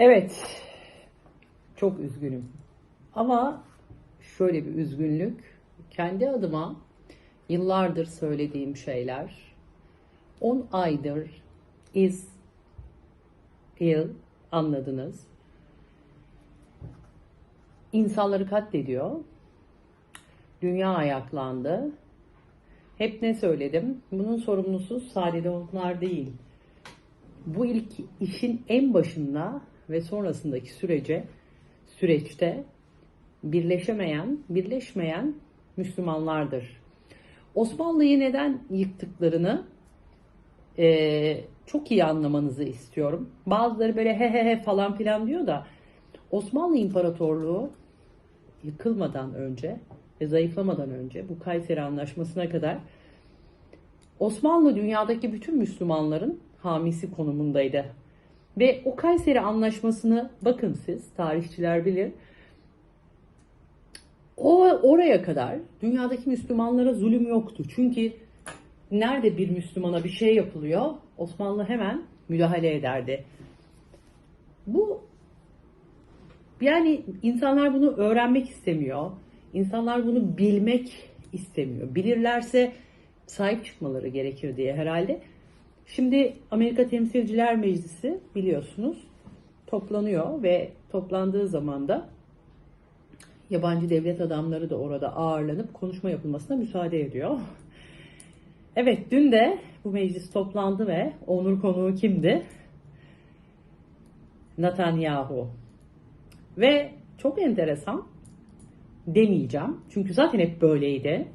Evet. Çok üzgünüm. Ama şöyle bir üzgünlük. Kendi adıma yıllardır söylediğim şeyler 10 aydır is ill anladınız. İnsanları katlediyor. Dünya ayaklandı. Hep ne söyledim? Bunun sorumlusu sadece onlar değil bu ilk işin en başında ve sonrasındaki sürece süreçte birleşemeyen, birleşmeyen Müslümanlardır. Osmanlı'yı neden yıktıklarını eee, çok iyi anlamanızı istiyorum. Bazıları böyle he he he falan filan diyor da Osmanlı İmparatorluğu yıkılmadan önce ve zayıflamadan önce bu Kayseri Anlaşması'na kadar Osmanlı dünyadaki bütün Müslümanların hamisi konumundaydı. Ve o Kayseri Anlaşması'nı bakın siz, tarihçiler bilir. O oraya kadar dünyadaki Müslümanlara zulüm yoktu. Çünkü nerede bir Müslümana bir şey yapılıyor, Osmanlı hemen müdahale ederdi. Bu yani insanlar bunu öğrenmek istemiyor. İnsanlar bunu bilmek istemiyor. Bilirlerse sahip çıkmaları gerekir diye herhalde. Şimdi Amerika Temsilciler Meclisi biliyorsunuz toplanıyor ve toplandığı zaman da yabancı devlet adamları da orada ağırlanıp konuşma yapılmasına müsaade ediyor. Evet dün de bu meclis toplandı ve onur konuğu kimdi? Netanyahu. Ve çok enteresan demeyeceğim. Çünkü zaten hep böyleydi.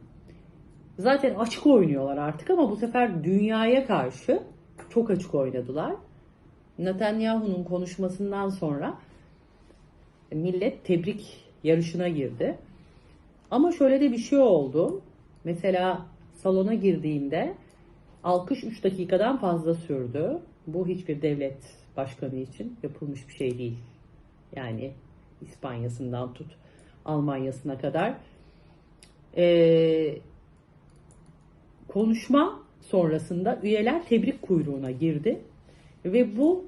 Zaten açık oynuyorlar artık ama bu sefer dünyaya karşı çok açık oynadılar. Netanyahu'nun konuşmasından sonra millet tebrik yarışına girdi. Ama şöyle de bir şey oldu. Mesela salona girdiğimde alkış 3 dakikadan fazla sürdü. Bu hiçbir devlet başkanı için yapılmış bir şey değil. Yani İspanya'sından tut Almanya'sına kadar. Ee, konuşma sonrasında üyeler tebrik kuyruğuna girdi ve bu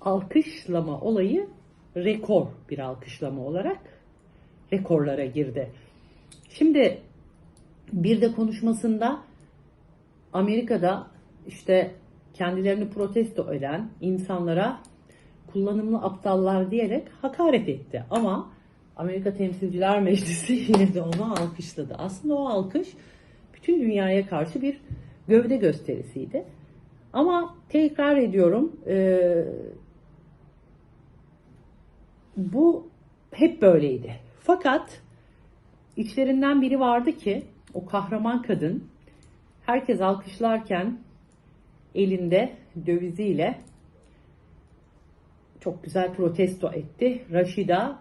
alkışlama olayı rekor bir alkışlama olarak rekorlara girdi. Şimdi bir de konuşmasında Amerika'da işte kendilerini protesto eden insanlara kullanımlı aptallar diyerek hakaret etti. Ama Amerika Temsilciler Meclisi yine de onu alkışladı. Aslında o alkış bütün dünyaya karşı bir gövde gösterisiydi. Ama tekrar ediyorum e, bu hep böyleydi. Fakat içlerinden biri vardı ki o kahraman kadın herkes alkışlarken elinde döviziyle çok güzel protesto etti. Raşida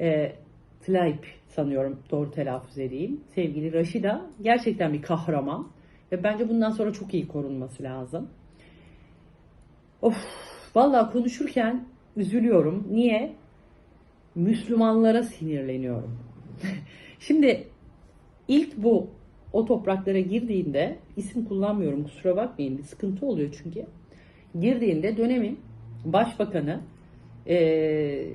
e, Tlaib sanıyorum doğru telaffuz edeyim. Sevgili Raşida gerçekten bir kahraman ve bence bundan sonra çok iyi korunması lazım. Of vallahi konuşurken üzülüyorum. Niye? Müslümanlara sinirleniyorum. Şimdi ilk bu o topraklara girdiğinde isim kullanmıyorum kusura bakmayın bir sıkıntı oluyor çünkü. Girdiğinde dönemin başbakanı eee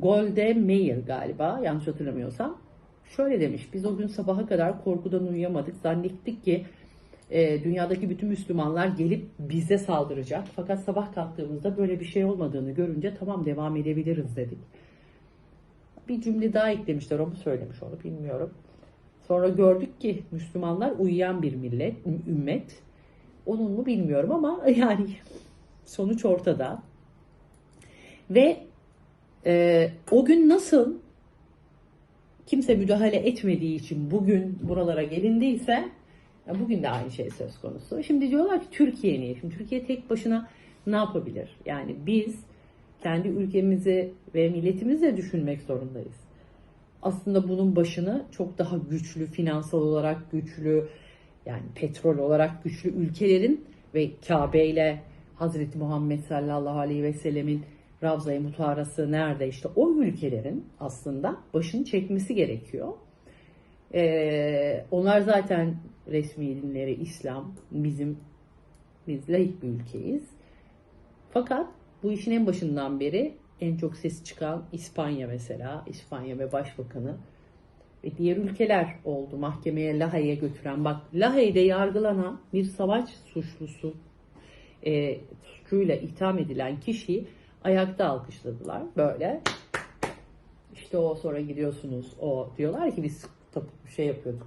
Golde Meir galiba yanlış hatırlamıyorsam şöyle demiş. Biz o gün sabaha kadar korkudan uyuyamadık. Zannettik ki e, dünyadaki bütün Müslümanlar gelip bize saldıracak. Fakat sabah kalktığımızda böyle bir şey olmadığını görünce tamam devam edebiliriz dedik. Bir cümle daha eklemişler. Onu söylemiş onu bilmiyorum. Sonra gördük ki Müslümanlar uyuyan bir millet, ümmet. Onun mu bilmiyorum ama yani sonuç ortada. Ve ee, o gün nasıl kimse müdahale etmediği için bugün buralara gelindiyse bugün de aynı şey söz konusu. Şimdi diyorlar ki Türkiye niye? Şimdi Türkiye tek başına ne yapabilir? Yani biz kendi ülkemizi ve milletimizi düşünmek zorundayız. Aslında bunun başını çok daha güçlü, finansal olarak güçlü, yani petrol olarak güçlü ülkelerin ve Kabe ile Hazreti Muhammed sallallahu aleyhi ve sellemin Ravza-i Mutarası nerede işte o ülkelerin aslında başını çekmesi gerekiyor. Ee, onlar zaten resmi dinleri İslam, bizim biz laik bir ülkeyiz. Fakat bu işin en başından beri en çok ses çıkan İspanya mesela. İspanya ve Başbakanı ve diğer ülkeler oldu mahkemeye Lahey'e götüren. Bak Lahey'de yargılanan bir savaş suçlusu e, suçuyla itham edilen kişiyi ayakta alkışladılar. Böyle işte o sonra gidiyorsunuz o diyorlar ki biz şey yapıyorduk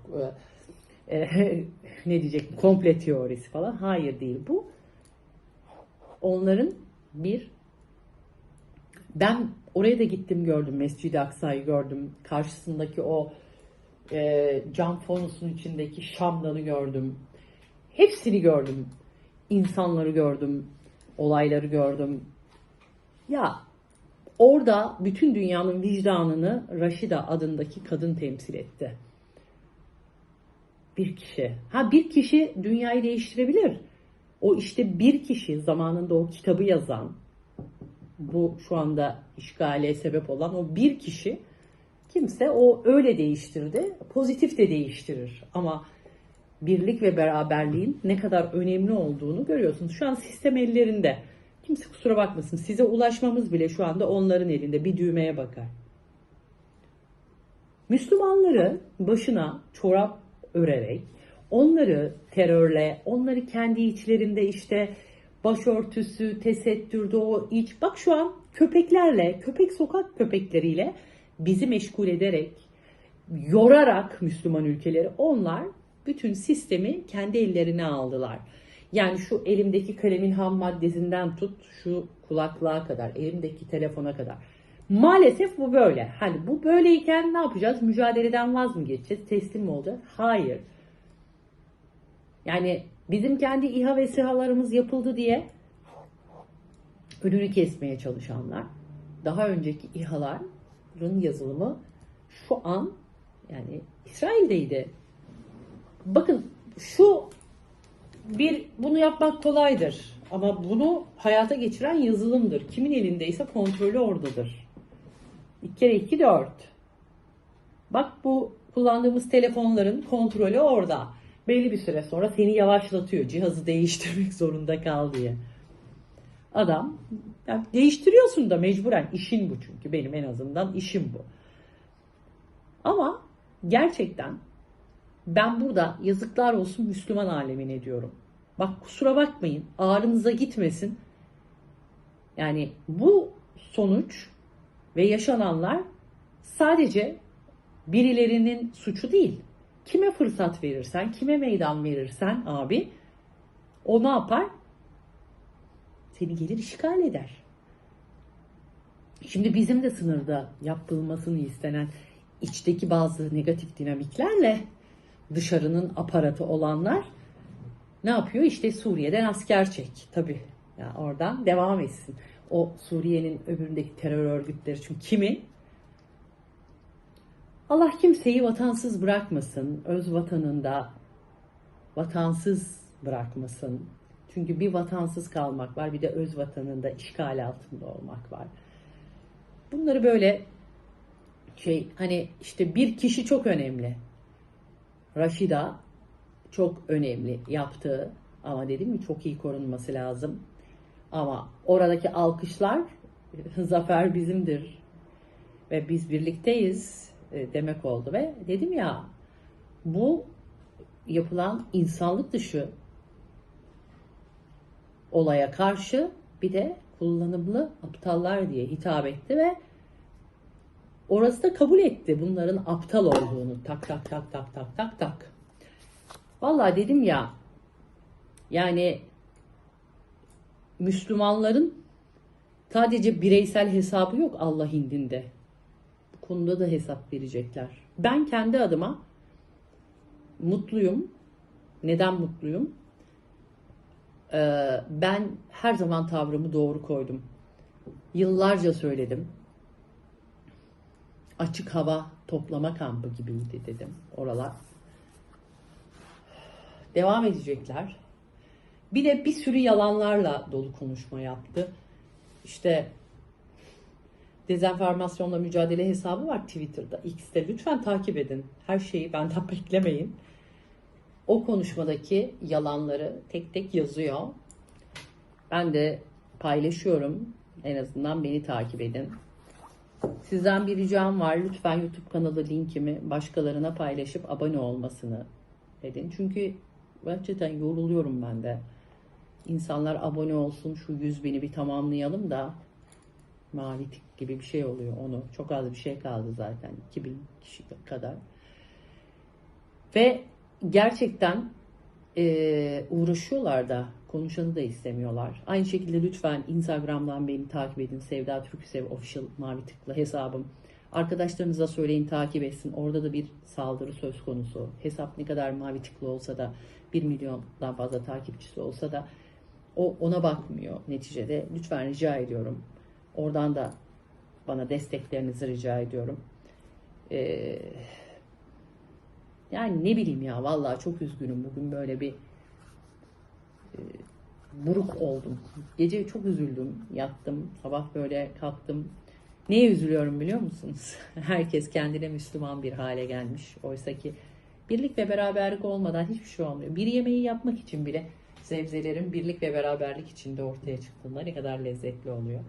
e, e, ne diyecek komple teorisi falan. Hayır değil bu. Onların bir ben oraya da gittim gördüm Mescid-i Aksa'yı gördüm. Karşısındaki o e, cam fonusun içindeki Şam'danı gördüm. Hepsini gördüm. İnsanları gördüm. Olayları gördüm. Ya orada bütün dünyanın vicdanını Raşida adındaki kadın temsil etti. Bir kişi. Ha bir kişi dünyayı değiştirebilir. O işte bir kişi zamanında o kitabı yazan, bu şu anda işgale sebep olan o bir kişi kimse o öyle değiştirdi. Pozitif de değiştirir. Ama birlik ve beraberliğin ne kadar önemli olduğunu görüyorsunuz. Şu an sistem ellerinde. Kimse kusura bakmasın. Size ulaşmamız bile şu anda onların elinde. Bir düğmeye bakar. Müslümanları başına çorap örerek, onları terörle, onları kendi içlerinde işte başörtüsü, tesettürde o iç. Bak şu an köpeklerle, köpek sokak köpekleriyle bizi meşgul ederek, yorarak Müslüman ülkeleri onlar bütün sistemi kendi ellerine aldılar. Yani şu elimdeki kalemin ham maddesinden tut şu kulaklığa kadar, elimdeki telefona kadar. Maalesef bu böyle. Hani bu böyleyken ne yapacağız? Mücadeleden vaz mı geçeceğiz? Teslim mi olacağız? Hayır. Yani bizim kendi İHA ve SİHA'larımız yapıldı diye önünü kesmeye çalışanlar. Daha önceki İHA'ların yazılımı şu an yani İsrail'deydi. Bakın şu bir bunu yapmak kolaydır. Ama bunu hayata geçiren yazılımdır. Kimin elindeyse kontrolü oradadır. 2 kere 2 4. Bak bu kullandığımız telefonların kontrolü orada. Belli bir süre sonra seni yavaşlatıyor. Cihazı değiştirmek zorunda kal diye. Adam yani değiştiriyorsun da mecburen. işin bu çünkü. Benim en azından işim bu. Ama gerçekten ben burada yazıklar olsun Müslüman alemine diyorum. Bak kusura bakmayın ağrınıza gitmesin. Yani bu sonuç ve yaşananlar sadece birilerinin suçu değil. Kime fırsat verirsen, kime meydan verirsen abi o ne yapar? Seni gelir işgal eder. Şimdi bizim de sınırda yapılmasını istenen içteki bazı negatif dinamiklerle dışarının aparatı olanlar ne yapıyor? İşte Suriye'den asker çek. Tabii. Ya oradan devam etsin. O Suriye'nin öbüründeki terör örgütleri çünkü kimi? Allah kimseyi vatansız bırakmasın. Öz vatanında vatansız bırakmasın. Çünkü bir vatansız kalmak var, bir de öz vatanında işgal altında olmak var. Bunları böyle şey hani işte bir kişi çok önemli. Raşida çok önemli yaptığı ama dedim mi çok iyi korunması lazım. Ama oradaki alkışlar zafer bizimdir ve biz birlikteyiz e, demek oldu ve dedim ya bu yapılan insanlık dışı olaya karşı bir de kullanımlı aptallar diye hitap etti ve orası da kabul etti bunların aptal olduğunu. Tak tak tak tak tak tak tak. Vallahi dedim ya yani Müslümanların sadece bireysel hesabı yok Allah indinde. Bu konuda da hesap verecekler. Ben kendi adıma mutluyum. Neden mutluyum? Ee, ben her zaman tavrımı doğru koydum. Yıllarca söyledim. Açık hava toplama kampı gibiydi dedim oralar. Devam edecekler. Bir de bir sürü yalanlarla dolu konuşma yaptı. İşte dezenformasyonla mücadele hesabı var Twitter'da, X'te. Lütfen takip edin. Her şeyi benden beklemeyin. O konuşmadaki yalanları tek tek yazıyor. Ben de paylaşıyorum. En azından beni takip edin. Sizden bir ricam var. Lütfen YouTube kanalı linkimi başkalarına paylaşıp abone olmasını edin. Çünkü gerçekten yoruluyorum ben de. İnsanlar abone olsun şu 100 bini bir tamamlayalım da mavi tik gibi bir şey oluyor onu. Çok az bir şey kaldı zaten. 2000 kişi kadar. Ve gerçekten eee, uğraşıyorlar da konuşanı da istemiyorlar. Aynı şekilde lütfen Instagram'dan beni takip edin. Sevda Türksev Official mavi tıklı hesabım. Arkadaşlarınıza söyleyin takip etsin. Orada da bir saldırı söz konusu. Hesap ne kadar mavi tıklı olsa da 1 milyondan fazla takipçisi olsa da o ona bakmıyor neticede. Lütfen rica ediyorum. Oradan da bana desteklerinizi rica ediyorum. Ee, yani ne bileyim ya vallahi çok üzgünüm bugün böyle bir buruk oldum. Gece çok üzüldüm. Yattım. Sabah böyle kalktım. Neye üzülüyorum biliyor musunuz? Herkes kendine Müslüman bir hale gelmiş. Oysa ki birlik ve beraberlik olmadan hiçbir şey olmuyor. Bir yemeği yapmak için bile sebzelerin birlik ve beraberlik içinde ortaya çıktığında ne kadar lezzetli oluyor.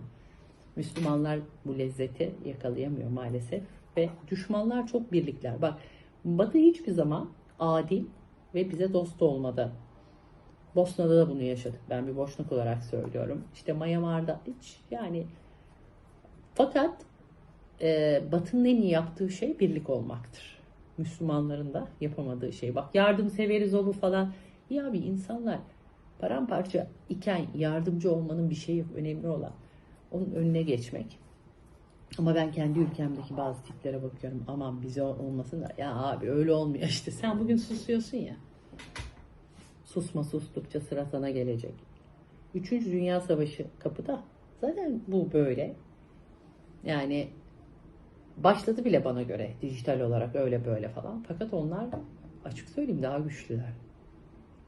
Müslümanlar bu lezzeti yakalayamıyor maalesef ve düşmanlar çok birlikler. Bak Batı hiçbir zaman adil ve bize dost olmadı. Bosna'da da bunu yaşadık. Ben bir boşnak olarak söylüyorum. İşte Myanmar'da hiç yani fakat e, Batı'nın en iyi yaptığı şey birlik olmaktır. Müslümanların da yapamadığı şey. Bak yardımseveriz olur falan. Ya bir insanlar paramparça iken yardımcı olmanın bir şeyi. Önemli olan onun önüne geçmek. Ama ben kendi ülkemdeki bazı tiplere bakıyorum. Aman bize olmasın da ya abi öyle olmuyor işte. Sen bugün susuyorsun ya. Susma sustukça sıra sana gelecek. Üçüncü Dünya Savaşı kapıda. Zaten bu böyle. Yani başladı bile bana göre dijital olarak öyle böyle falan. Fakat onlar açık söyleyeyim daha güçlüler.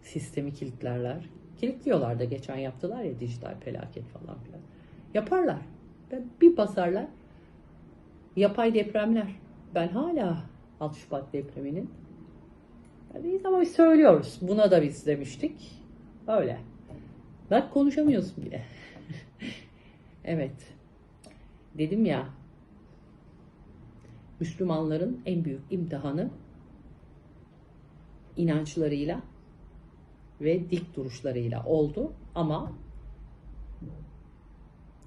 Sistemi kilitlerler. Kilitliyorlar da geçen yaptılar ya dijital felaket falan filan. Yaparlar. Bir basarlar. Yapay depremler. Ben hala 6 Şubat depreminin biz ama biz söylüyoruz. Buna da biz demiştik. Öyle. Bak konuşamıyorsun bile. evet. Dedim ya Müslümanların en büyük imtihanı inançlarıyla ve dik duruşlarıyla oldu ama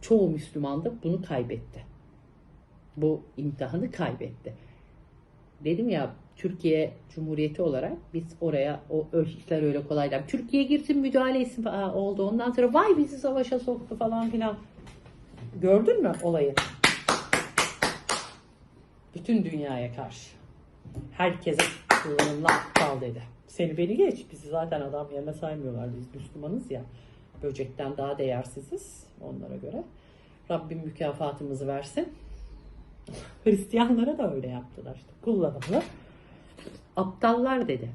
çoğu Müslüman da bunu kaybetti. Bu imtihanı kaybetti. Dedim ya Türkiye Cumhuriyeti olarak biz oraya o işler öyle kolay değil. Türkiye girsin müdahale etsin falan oldu. Ondan sonra vay bizi savaşa soktu falan filan. Gördün mü olayı? Bütün dünyaya karşı. Herkese kullanımla aptal dedi. Seni beni geç. Bizi zaten adam yerine saymıyorlar. Biz Müslümanız ya. Böcekten daha değersiziz onlara göre. Rabbim mükafatımızı versin. Hristiyanlara da öyle yaptılar işte. Kullanımlı. Aptallar dedi.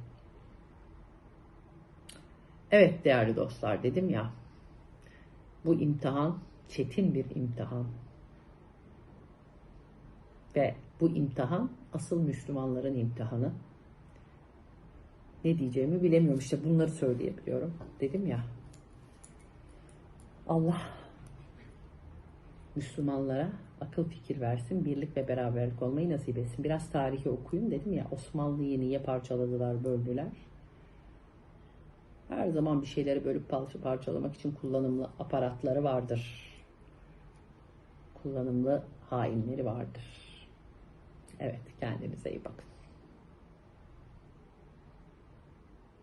Evet değerli dostlar dedim ya. Bu imtihan çetin bir imtihan. Ve bu imtihan asıl Müslümanların imtihanı. Ne diyeceğimi bilemiyorum. İşte bunları söyleyebiliyorum. Dedim ya. Allah Müslümanlara akıl fikir versin, birlik ve beraberlik olmayı nasip etsin. Biraz tarihi okuyun dedim ya Osmanlı'yı niye parçaladılar, böldüler. Her zaman bir şeyleri bölüp parça- parçalamak için kullanımlı aparatları vardır. Kullanımlı hainleri vardır. Evet kendinize iyi bakın.